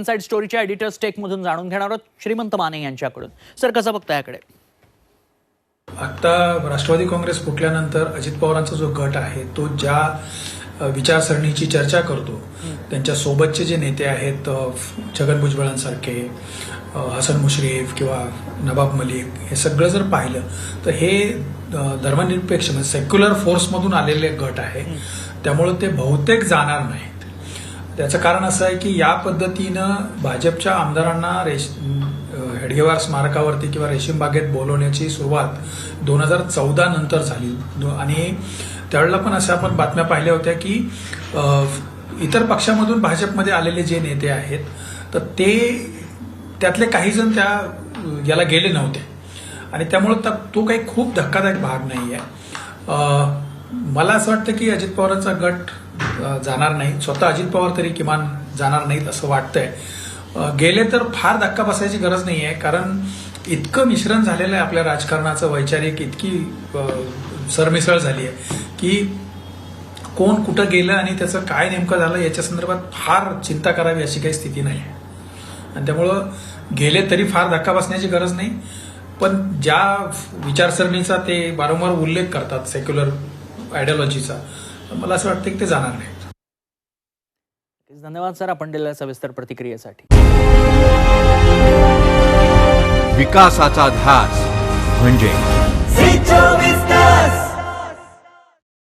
Inside स्टोरीच्या editor स्टेकमधून जाणून घेणार आहोत श्रीमंत माने यांच्याकडून. सर कसं बघता याकडे? आता राष्ट्रवादी काँग्रेस फुटल्यानंतर अजित पवारांचा जो गट आहे तो ज्या विचारसरणीची चर्चा करतो त्यांच्या सोबतचे जे नेते आहेत छगन भुजबळांसारखे हसन मुश्रीफ किंवा नवाब मलिक हे सगळं जर पाहिलं तर हे धर्मनिरपेक्ष म्हणजे सेक्युलर फोर्समधून आलेले गट आहे. त्यामुळे ते बहुतेक जाणार नाहीत त्याचं कारण असं आहे की या पद्धतीनं भाजपच्या आमदारांना रेश हेडगेवार स्मारकावरती किंवा रेशीम बागेत बोलवण्याची सुरुवात दोन हजार चौदा नंतर झाली. दो- आणि त्यावेळेला पण अशा आपण बातम्या पाहिल्या होत्या की इतर पक्षामधून भाजपमध्ये आलेले जे नेते आहेत तर ते त्यातले काही जण त्या याला गेले नव्हते. आणि त्यामुळे त- तो काही खूप धक्कादायक भाग नाही आहे मला असं वाटतं की अजित पवारांचा गट जाणार नाही. स्वतः अजित पवार तरी किमान जाणार नाहीत असं वाटतंय. गेले तर फार धक्का बसायची गरज नाही आहे कारण इतकं मिश्रण झालेलं आहे आपल्या राजकारणाचं वैचारिक इतकी सरमिसळ झाली आहे की कोण कुठं गेलं आणि त्याचं काय नेमकं झालं याच्या संदर्भात फार चिंता करावी अशी काही स्थिती नाही आहे आणि त्यामुळं गेले तरी फार धक्का बसण्याची गरज नाही. पण ज्या विचारसरणीचा ते वारंवार उल्लेख करतात सेक्युलर मला असं वाटतं की ते जाणार नाहीत धन्यवाद सर आपण दिलेल्या सविस्तर प्रतिक्रियेसाठी. विकासाचा ध्यास म्हणजे